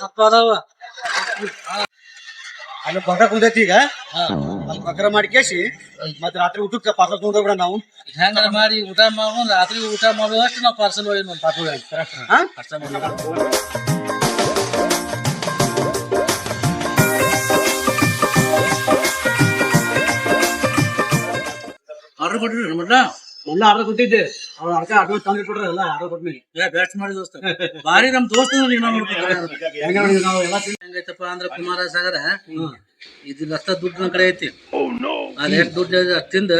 ರೊಕ್ಕ ಸತ್ವ ಅದಾವ ಅಲ್ಲಿ ಬಕ್ರ ಕುಂದೈತಿ ಈಗ. ಅಲ್ಲಿ ಬಕ್ರ ಮಾಡಿ ಕೇಸಿ ಮತ್ತೆ ರಾತ್ರಿ ಊಟಕ್ಕೆ ಪಾತ್ರ ತೊಗೊಂಡೋಗ್ಬಿಡ ನಾವು. ಹೆಂಗಾರ ಮಾಡಿ ಊಟ ಮಾಡೋ ರಾತ್ರಿ ಊಟ ಮಾಡುವಷ್ಟು ನಾವು ಪಾರ್ಸಲ್ ಒಯ್ದು ನಮ್ಮ ಪಾಪ ಹಾ? ಅಷ್ಟ ಮಾಡಿ ಆರ್ಡರ್ ಕೊಟ್ಟಿರಿ ಮಟ್ಟ ಮೊನ್ನೆ ಆರ್ಡರ್ ಕೊಟ್ಟಿದ್ದೆ. ಅವ್ರು ಅರ್ಕ ಅಡ್ವಾನ್ಸ್ ತಂದು ಕೊಟ್ರೆ ಎಲ್ಲ ಆರ್ಡರ್ ಕೊಟ್ಮೇಲೆ. ಏ ಬ್ಯಾಟ್ಸ್ ಮಾಡಿ ದೋಸ್ತ. ಭಾರಿ ನಮ್ ದೋಸ್ತ ನೀವ್ ನಾವು ಎಲ್ಲ ಹೆಂಗೈತಪ್ಪ ಅಂದ್ರ ಕುಮಾರ ಸಾಗರ ಇದು ಅಷ್ಟ ದುಡ್ಡು ನಮ್ ಕಡೆ ಐತಿ. ಅದ್ ಎಷ್ಟು ದುಡ್ಡು ತಿಂದ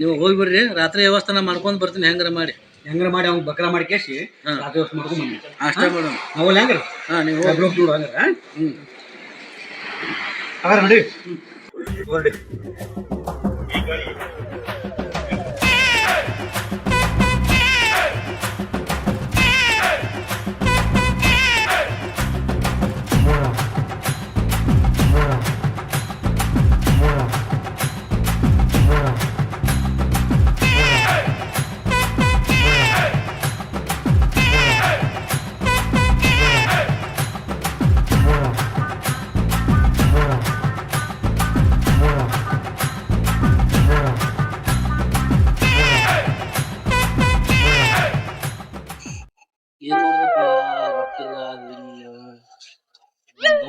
ನೀವು ಹೋಗಿ ಬರ್ರಿ ರಾತ್ರಿ ವ್ಯವಸ್ಥೆ ನಾ ಮಾಡ್ಕೊಂಡ್ ಬರ್ತೀನಿ ಹೆಂಗ್ರ ಮಾಡಿ. ಹೆಂಗಾರ ಮಾಡಿ ಅವ್ನ್ ಬಕ್ರ ಮಾಡಿ ಕೇಸಿ. ರಾತ್ರಿ ವ್ಯವಸ್ಥೆ ಮಾಡ್ಕೊಂಡ್ ಬಂದ್ವಿ. ಅಷ್ಟೇ ಮಾಡೋಣ. ಅವಲ್ಲ ಹೆಂಗ್ರ? ಹಾ ನೀವು ನೋಡು ಹಂಗಾರ ಹ್ಮ್. ಹಾಗಾರ ನೋಡಿ. ಹೊರಡಿ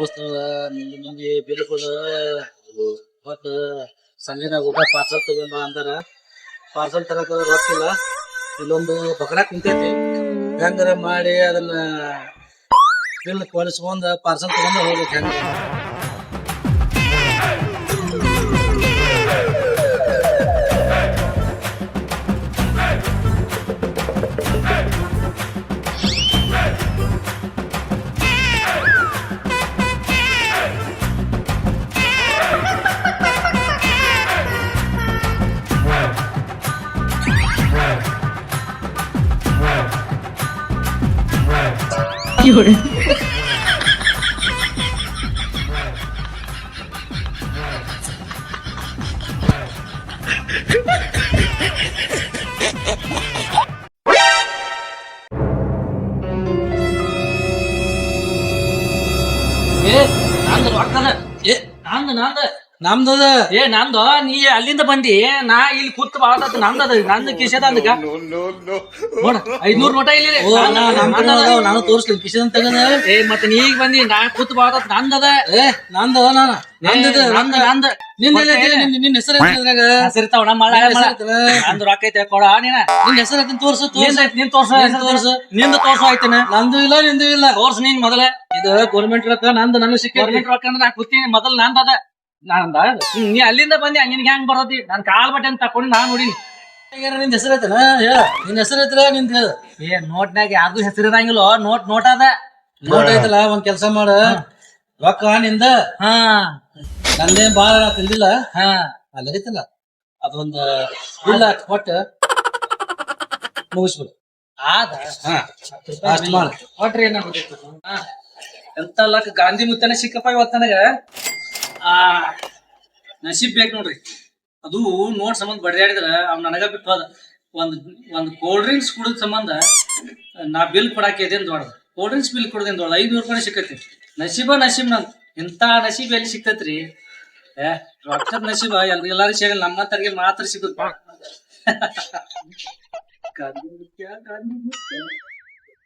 ನಮ್ ದೋಸ್ತರ ಮಂದಿ ಬಿಲ್ ಕೊಡ ಸಂಜೆನಾಗ ಊಟ ಪಾರ್ಸಲ್ ತಗೊಂಡ ಅಂದಾರ. ಪಾರ್ಸಲ್ ತರಕ ಗೊತ್ತಿಲ್ಲ. ಇಲ್ಲೊಂದು ಬಕರ ಕುಂತೈತಿ. ಹೆಂಗಾರ ಮಾಡಿ ಅದನ್ನ ಬಿಲ್ ಕೊಡಿಸ್ಕೊಂಡ್ ಪಾರ್ಸಲ್ ತಗೊಂಡ ಹೋಗ್ಬೇಕು ಹೆಂಗ? ಏ ನಂದು ರೊಕ್ಕದ ಏ ನಂದು ನಂದ ನಮ್ದದ? ಏ ನಂದು? ನೀ ಅಲ್ಲಿಂದ ಬಂದಿ? ನಾ ಇಲ್ಲಿ ಕೂತ್ ಬಾಳತ್ತ ನಂದದ ನಂದು ಕಿಶದ ಅಂದಕ? ನೋಡ ಐದ್ನೂರ್ ನೋಟ ಇಲ್ಲಿ ನಾನು ತೋರಿಸ್ಲಿ ಕಿಶದ ತಗದ ಏ ಮತ್ತೆ ನೀ ಈಗ ಬಂದಿ? ನಾ ಕೂತ್ ಬಾಳತ್ತ ನಂದದ? ಏ ನಂದ ನಾನ. ನಂದದ ನಂದ ನಂದ. ನಿನ್ನ ನಿನ್ನ ಹೆಸರು ಇದ್ರಾಗ ಹೆಸರಿತಾವ ನಮ್ಮ ಮಳ? ನಂದು ರೊಕ್ಕ ಐತೆ ಕೊಡ ನೀನ. ನಿನ್ನ ಹೆಸರು ಐತನ ತೋರ್ಸು ತೋರ್ಸು. ನಿನ್ ತೋರ್ಸ ತೋರ್ಸು. ನಿಂದು ತೋರ್ಸ ಐತನ ನಂದು ಇಲ್ಲ ನಿಂದು ಇಲ್ಲ. ತೋರ್ಸ ನೀನ್ ಮೊದಲ. ಇದು ಗೌರ್ಮೆಂಟ್ ರೊಕ್ಕ ನಂದು ನನಗೆ ಸಿಕ್ಕ ಗೌರ್ಮೆಂಟ್ ರೊಕ್ಕ ನಾ ಕೂತೀನಿ. ಮೊದಲ್ ನಂದದ. ನಂದ ಹ್ಮ್, ನೀ ಅಲ್ಲಿಂದ ಬಂದಿ ನಿನ್ಗೆ ಹೆಂಗ್ ಬರೋದಿ? ನಾನ್ ಕಾಲ್ ಬಟ್ಟೆ ಅಂತ ತಕೊಂಡು ನಾನ್ ನೋಡಿನಿ. ನಿನ್ನ ಹೆಸರು ಐತನ? ಹೇಳ ನಿನ್ನ ಹೆಸರು ಐತ್ರ ನಿಂದ ಹೇಳ. ಏ ನೋಟ್ನಾಗ ಯಾರ್ದು ಹೆಸರು ಇರಂಗಿಲ್ಲ ನೋಟ್ ನೋಟ್ ಅದ. ನೋಟ್ ಐತಲ್ಲ ಒಂದ್ ಕೆಲಸ ಮಾಡ. ರೊಕ್ಕ ನಿಂದ? ಹಾ. ನಂದೇನ್ ಬಾಳ ತಿಂದಿಲ್ಲ. ಹಾ. ಅಲ್ಲ ಐತಲ್ಲ. ಅದೊಂದು ಇಲ್ಲ ಕೊಟ್ಟ ಮುಗಿಸ್ಬಿಡು. ಆದ. ಹಾ. ಅಷ್ಟ್ ಮಾಡ. ಕೊಟ್ರಿ ಏನಾಗ್ಬಿಟ್ಟಿತ್ತು. ಎಂತ ಲಕ್ ಗಾಂಧಿ ಮುತ್ತನ ಸಿಕ್ಕಪ್ಪ ಇವತ್ತು ನನಗ? ಆ ನಸೀಬ್ ಬೇಕು ನೋಡ್ರಿ. ಅದು ನೋಡ್ ಸಂಬಂಧ ಬಡಿದಾಡಿದ್ರ ಅವ್ ನನಗ ಬಿಟ್ಟು ಹೋದ. ಒಂದ್ ಒಂದ್ ಕೋಲ್ಡ್ ಡ್ರಿಂಕ್ಸ್ ಕುಡಿದ ಸಂಬಂಧ, ನಾ ಬಿಲ್ ಕೊಡಾಕ ಇದೇನ್ ದೊಡ್ಡ ಕೋಲ್ಡ್ ಡ್ರಿಂಕ್ಸ್ ಬಿಲ್ ಕೊಡದೇನ್ ದೊಡ್ಡ ಐದ್ನೂರು ರೂಪಾಯಿ ಸಿಕ್ಕತಿ. ನಶಿಬ ನಶಿಬ್ ನಂತ ಇಂತ ನಸೀಬ್ ಎಲ್ಲಿ ಸಿಕ್ತೈತ್ರಿ ಏ, ರೊಕ್ಕದ ನಸೀಬ ಎಲ್ರಿ ಎಲ್ಲಾರು ಸೇರಿ ನಮ್ಮ ತರಗೆ ಮಾತ್ರ ಸಿಗುತ್ತ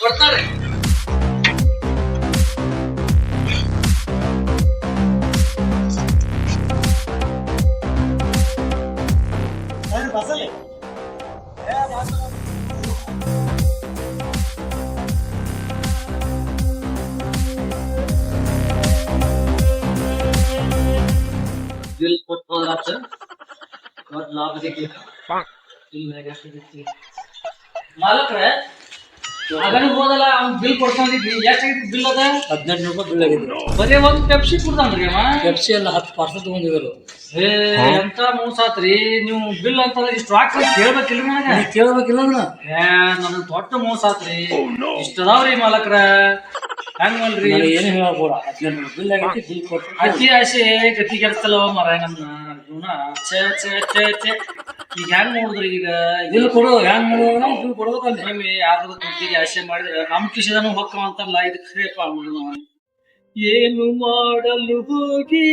ಕೊಡ್ತಾರೆ ಬಿಲ್ ಕೊಟ್ಟು ಹೋದ್ರಾತ ಇವತ್ತು ಲಾಭ ಆಗೈತಿ. ಬಿಲ್ ಮ್ಯಾಗ ಎಷ್ಟ್ ಮಾಲಕ್ರೆ ಹೋದಲ್ಲ ಅವ್ನ್ ಬಿಲ್ ಕೊಡ್ಕೊಂಡಿದ್ವಿ ಎಷ್ಟಾಗಿತ್ತು ಬಿಲ್ ಅದ? ಹದಿನೆಂಟು ರೂಪಾಯಿ ಬಿಲ್ ಆಗಿದ್ರು ಬರೀ ಒಂದು ಪೆಪ್ಸಿ ಕುಡ್ದಾನ್ರಿ ಅವ. ಪೆಪ್ಸಿ ಎಲ್ಲ ಹತ್ತು ಪಾರ್ಸಲ್ ತಗೊಂಡಿದ್ರು ಏ ಎಂತ ಮೋಸಾತ್ರಿ. ನೀವು ಬಿಲ್ ಅಂತ ಇಷ್ಟು ಹಾಕಿ ಕೇಳ್ಬೇಕಿಲ್ಲ ನನಗ. ಕೇಳ್ಬೇಕಿಲ್ಲ ಅದನ್ನ. ಏ ನನ್ ದೊಡ್ಡ ಮೋಸಾತ್ರಿ. ಇಷ್ಟ ಅದಾವ್ರಿ ಮಾಲಕ್ರ. ಹಂಗಲ್ರಿ? ನನಗೆ ಏನು ಹೇಳக்கூಡ ಹದಿನೆಂಟು ಬಿಲ್ ಆಗೈತಿ ಬಿಲ್ ಕೊಟ್ಟು. ಅತಿ ಆಸೆ ಗತಿ ಕೆಡ್ತಲ್ಲ ಮರ ನಮ್ಮ ಜೀವನ. ಚೇ ಚೇ ಚೇ ಛೇ. ಈಗ ಹೆಂಗ್ ನೋಡಿದ್ರಿ ಈಗ ಇಲ್ಲಿ ಕೊಡು ಹೆಂಗ್ ನೋಡೋದು ಬಿಲ್ ಕೊಡ್ಬೇಕಂದ್ರೆ ಒಮ್ಮೆ ಯಾರ್ದು ದುಡ್ಡಿಗೆ ಆಸೆ ಮಾಡಿದ್ರೆ ನಮ್ ಕಿಶದನು ಹೊಕ್ಕ ಅಂತಲ್ಲ ಇದು ಖರೇಪ ಏನು ಮಾಡಲು ಹೋಗಿ,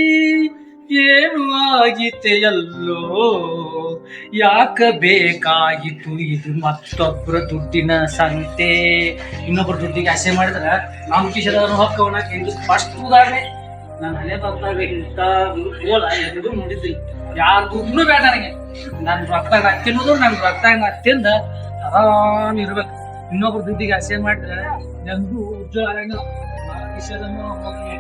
ಏನು ಆಗಿತೆಯಲ್ಲೋ ಯಾಕ ಬೇಕಾಗಿತ್ತು ಇದು ಮತ್ತೊಬ್ಬರ ದುಡ್ಡಿನ ಸಂತೆ. ಇನ್ನೊಬ್ಬರ ದುಡ್ಡಿಗೆ ಆಸೆ ಮಾಡಿದ್ರೆ ನಮ್ ಕಿಶದನು ಹೊಕ್ಕ ಒಣಕ್ಕೆ ಇದು ಫಸ್ಟ್ ಉದಾಹರಣೆ. ನಾನು ಹಳೆ ಬರ್ತಾಗ ಇಂಥ ಗೋಲ ಎದುರು ನೋಡಿದ್ದಿಲ್ಲ. ಬೇಡ ನನಗೆ. ನನ್ ರಕ್ತ ನಾ ತಿನ್ನೋದು ನನ್ ರಕ್ತ ನಾ ತಿಂದ ಆರಾಮ್ ಇರ್ಬೇಕು. ಇನ್ನೊಬ್ರ ದುಡ್ಡಿಗೆ ಆಸೆ ಮಾಡಿದ್ರೆ ನನಗೂ ಉಜ್ವಲ ಆಗಂಗಿಲ್ಲ. ಆ ಕಿಶೆದನ್ನು ಹೋಗಿ.